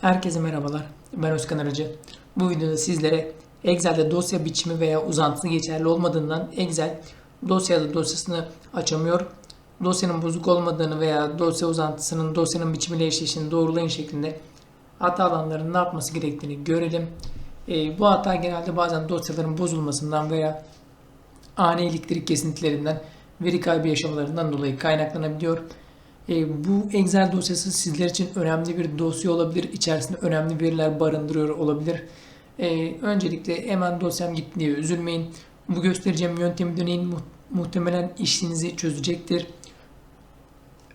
Herkese merhabalar. Ben Özkan Aracı. Bu videoda sizlere Excel'de dosya biçimi veya uzantısı geçerli olmadığından Excel dosyada dosyasını açamıyor. Dosyanın bozuk olmadığını veya dosya uzantısının dosyanın biçimiyle eşleştiğini doğrulayın şeklinde hata alanların ne yapması gerektiğini görelim. Ee, bu hata genelde bazen dosyaların bozulmasından veya ani elektrik kesintilerinden, veri kaybı yaşamalarından dolayı kaynaklanabiliyor. E, bu Excel dosyası sizler için önemli bir dosya olabilir. İçerisinde önemli veriler barındırıyor olabilir. E, öncelikle hemen dosyam gitti diye üzülmeyin. Bu göstereceğim yöntemi deneyin. Mu- muhtemelen işinizi çözecektir.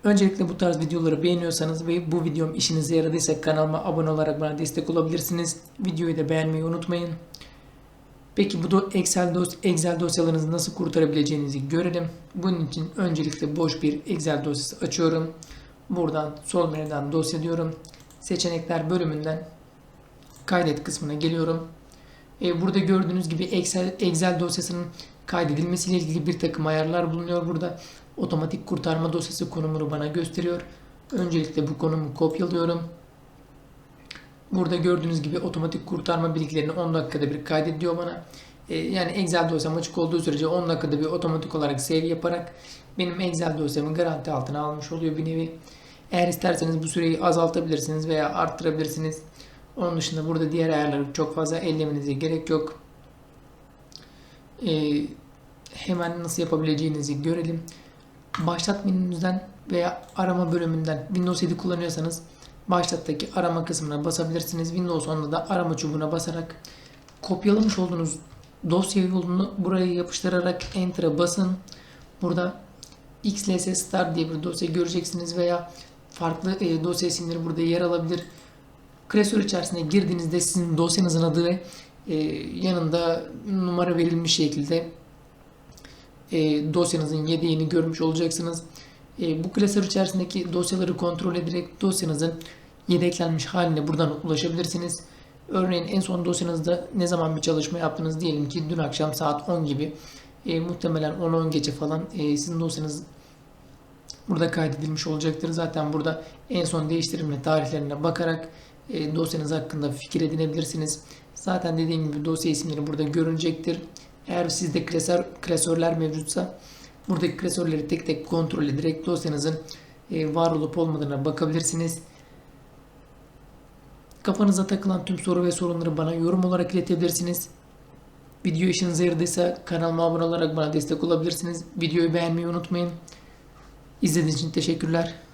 Öncelikle bu tarz videoları beğeniyorsanız ve bu videom işinize yaradıysa kanalıma abone olarak bana destek olabilirsiniz. Videoyu da beğenmeyi unutmayın. Peki bu do- Excel, dos Excel dosyalarınızı nasıl kurtarabileceğinizi görelim. Bunun için öncelikle boş bir Excel dosyası açıyorum. Buradan sol menüden dosya diyorum. Seçenekler bölümünden kaydet kısmına geliyorum. E, burada gördüğünüz gibi Excel, Excel dosyasının kaydedilmesiyle ilgili bir takım ayarlar bulunuyor burada. Otomatik kurtarma dosyası konumunu bana gösteriyor. Öncelikle bu konumu kopyalıyorum. Burada gördüğünüz gibi otomatik kurtarma bilgilerini 10 dakikada bir kaydediyor bana. Ee, yani Excel dosyam açık olduğu sürece 10 dakikada bir otomatik olarak save yaparak benim Excel dosyamı garanti altına almış oluyor bir nevi. Eğer isterseniz bu süreyi azaltabilirsiniz veya arttırabilirsiniz. Onun dışında burada diğer ayarları çok fazla ellemenize gerek yok. Ee, hemen nasıl yapabileceğinizi görelim. Başlat menünüzden veya arama bölümünden Windows 7 kullanıyorsanız Başlattaki arama kısmına basabilirsiniz. Windows 10'da da arama çubuğuna basarak kopyalamış olduğunuz dosya yolunu buraya yapıştırarak Enter'a basın. Burada XLS Star diye bir dosya göreceksiniz veya farklı e, dosya isimleri burada yer alabilir. Klasör içerisine girdiğinizde sizin dosyanızın adı ve e, yanında numara verilmiş şekilde e, dosyanızın yedeğini görmüş olacaksınız. E, bu klasör içerisindeki dosyaları kontrol ederek dosyanızın yedeklenmiş haline buradan ulaşabilirsiniz. Örneğin en son dosyanızda ne zaman bir çalışma yaptınız diyelim ki dün akşam saat 10 gibi e, muhtemelen 10-10 gece falan e, sizin dosyanız burada kaydedilmiş olacaktır. Zaten burada en son değiştirilme tarihlerine bakarak e, dosyanız hakkında fikir edinebilirsiniz. Zaten dediğim gibi dosya isimleri burada görünecektir. Eğer sizde klasör, klasörler mevcutsa buradaki klasörleri tek tek kontrol ederek dosyanızın e, var olup olmadığına bakabilirsiniz. Kafanıza takılan tüm soru ve sorunları bana yorum olarak iletebilirsiniz. Video işinize yaradıysa kanalıma abone olarak bana destek olabilirsiniz. Videoyu beğenmeyi unutmayın. İzlediğiniz için teşekkürler.